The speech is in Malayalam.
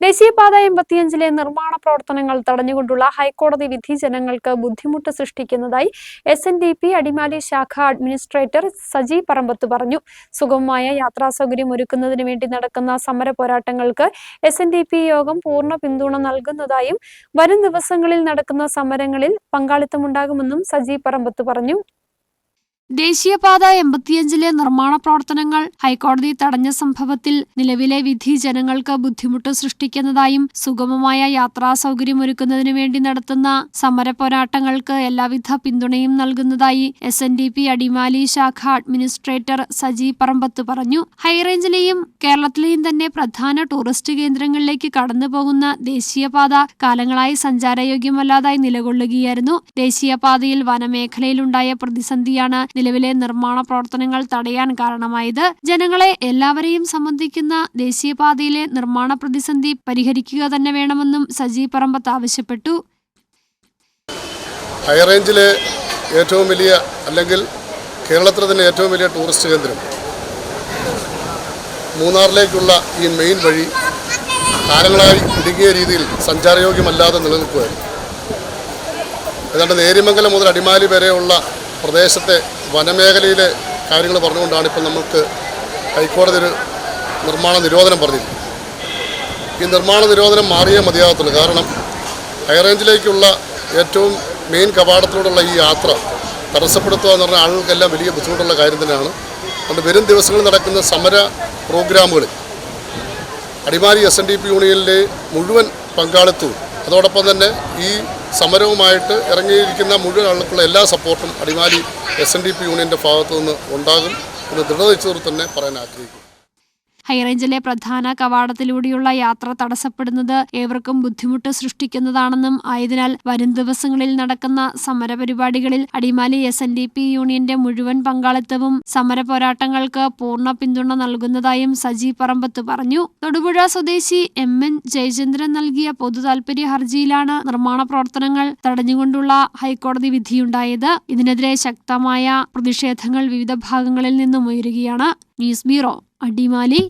ദേശീയപാത എൺപത്തിയഞ്ചിലെ നിർമ്മാണ പ്രവർത്തനങ്ങൾ തടഞ്ഞുകൊണ്ടുള്ള ഹൈക്കോടതി വിധി ജനങ്ങൾക്ക് ബുദ്ധിമുട്ട് സൃഷ്ടിക്കുന്നതായി S N D P Adimali ശാഖ അഡ്മിനിസ്ട്രേറ്റർ സജി പറമ്പത്ത് പറഞ്ഞു. സുഗമമായ യാത്രാ സൗകര്യം ഒരുക്കുന്നതിന് വേണ്ടി നടക്കുന്ന സമര പോരാട്ടങ്ങൾക്ക് എസ് എൻ ഡി പി യോഗം പൂർണ പിന്തുണ നൽകുന്നതായും വരും ദിവസങ്ങളിൽ നടക്കുന്ന സമരങ്ങളിൽ പങ്കാളിത്തമുണ്ടാകുമെന്നും സജി പറമ്പത്ത് പറഞ്ഞു. ദേശീയപാത എൺപത്തിയഞ്ചിലെ നിർമ്മാണ പ്രവർത്തനങ്ങൾ ഹൈക്കോടതി തടഞ്ഞ സംഭവത്തിൽ നിലവിലെ വിധി ജനങ്ങൾക്ക് ബുദ്ധിമുട്ട് സൃഷ്ടിക്കുന്നതായും സുഗമമായ യാത്രാ സൗകര്യമൊരുക്കുന്നതിനു വേണ്ടി നടത്തുന്ന സമര പോരാട്ടങ്ങൾക്ക് എല്ലാവിധ പിന്തുണയും നൽകുന്നതായി S N D P Adimali ശാഖ അഡ്മിനിസ്ട്രേറ്റർ സജി പറമ്പത്ത് പറഞ്ഞു. ഹൈറേഞ്ചിലെയും കേരളത്തിലെയും തന്നെ പ്രധാന ടൂറിസ്റ്റ് കേന്ദ്രങ്ങളിലേക്ക് കടന്നുപോകുന്ന ദേശീയപാത കാലങ്ങളായി സഞ്ചാരയോഗ്യമല്ലാതായി നിലകൊള്ളുകയായിരുന്നു. ദേശീയപാതയിൽ വനമേഖലയിലുണ്ടായ പ്രതിസന്ധിയാണ് നിലവിലെ നിർമ്മാണ പ്രവർത്തനങ്ങൾ തടയാൻ കാരണമായത്. ജനങ്ങളെ എല്ലാവരെയും സംബന്ധിക്കുന്ന ദേശീയപാതയിലെ നിർമ്മാണ പ്രതിസന്ധി പരിഹരിക്കുക തന്നെ വേണമെന്നും സജി പറമ്പത്ത് ആവശ്യപ്പെട്ടു. ഹൈറേഞ്ചിലെ ഏറ്റവും വലിയ അല്ലെങ്കിൽ കേരളത്തിലെ തന്നെ ഏറ്റവും വലിയ ടൂറിസ്റ്റ് കേന്ദ്രം. മൂന്നാറിലേക്കുള്ള ഈ മെയിൻ വഴി കാലങ്ങളായി ഇടുങ്ങിയ രീതിയിൽ സഞ്ചാരയോഗ്യമല്ലാതെ നിലനിൽക്കുകയായിരുന്നു. ഏതാണ്ട് നേര്യമംഗലം മുതൽ അടിമാലി വരെയുള്ള പ്രദേശത്തെ വനമേഖലയിലെ കാര്യങ്ങൾ പറഞ്ഞുകൊണ്ടാണ് ഇപ്പം നമുക്ക് ഹൈക്കോടതി ഒരു നിർമ്മാണ നിരോധനം പറഞ്ഞത് ഈ നിർമ്മാണ നിരോധനം മാറിയേ മതിയാകത്തുള്ളൂ. കാരണം ഹൈറേഞ്ചിലേക്കുള്ള ഏറ്റവും മെയിൻ കവാടത്തിലൂടെയുള്ള ഈ യാത്ര തടസ്സപ്പെടുത്തുക എന്ന് പറഞ്ഞാൽ ആളുകൾക്കെല്ലാം വലിയ ബുദ്ധിമുട്ടുള്ള കാര്യം തന്നെയാണ്. അതുകൊണ്ട് വരും ദിവസങ്ങളിൽ നടക്കുന്ന സമര പ്രോഗ്രാമുകൾ Adimali S N D P യൂണിയനിലെ മുഴുവൻ പങ്കാളിത്തവും അതോടൊപ്പം തന്നെ ഈ സമരവുമായിട്ട് ഇറങ്ങിയിരിക്കുന്ന മുഴുവൻ ആളുകൾക്കുള്ള എല്ലാ സപ്പോർട്ടും Adimali S N D P യൂണിയന്റെ ഭാഗത്തു നിന്ന് ഉണ്ടാകും എന്ന് ദൃഢനിശ്ചയത്തോടെ തന്നെ പറയാൻ ആഗ്രഹിക്കുന്നു. ഹൈറേഞ്ചിലെ പ്രധാന കവാടത്തിലൂടെയുള്ള യാത്ര തടസ്സപ്പെടുന്നത് ഏവർക്കും ബുദ്ധിമുട്ട് സൃഷ്ടിക്കുന്നതാണെന്നും ആയതിനാൽ വരും ദിവസങ്ങളിൽ നടക്കുന്ന സമരപരിപാടികളിൽ Adimali S N D P യൂണിയന്റെ മുഴുവൻ പങ്കാളിത്തവും സമര പോരാട്ടങ്ങൾക്ക് പൂർണ പിന്തുണ നൽകുന്നതായും സജി പറമ്പത്ത് പറഞ്ഞു. തൊടുപുഴ സ്വദേശി എം എൻ ജയചന്ദ്രൻ നൽകിയ പൊതു താൽപര്യ ഹർജിയിലാണ് നിർമ്മാണ പ്രവർത്തനങ്ങൾ തടഞ്ഞുകൊണ്ടുള്ള ഹൈക്കോടതി വിധിയുണ്ടായത്. ഇതിനെതിരെ ശക്തമായ പ്രതിഷേധങ്ങൾ വിവിധ ഭാഗങ്ങളിൽ നിന്നും ഉയരുകയാണ്. News bureau Adimali.